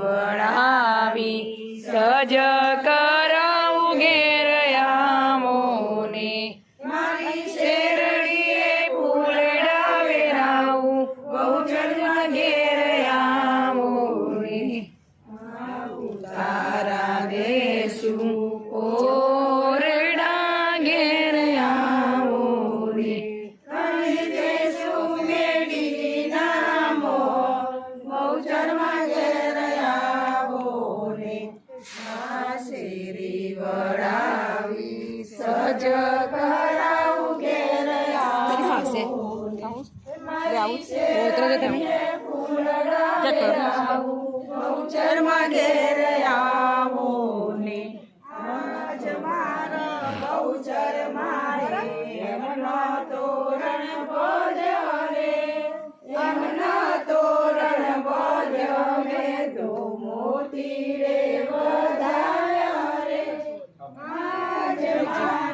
વળાવી સજ કરાવું ઘેર આમોને મારી શેરડીએ ફૂલડા વેરાવું બહુચરમાં ઘેર આમોને તારા રે એમનો તોરણ ભોજ મે તો મોતી રે વધાયા રે આજ મારી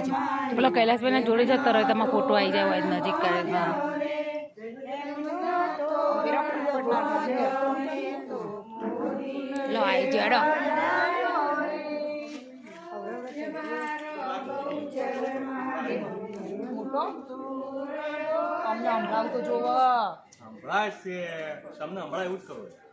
ગમતે આ બાજુ પેલો કૈલાસભાઈ જોડે જતો રહ્યો તમારો ફોટો આવી જાય હોય નજીક કરે આવી જડો. અમને સંભળાય છે. તમને હમણાં એવું જ કરો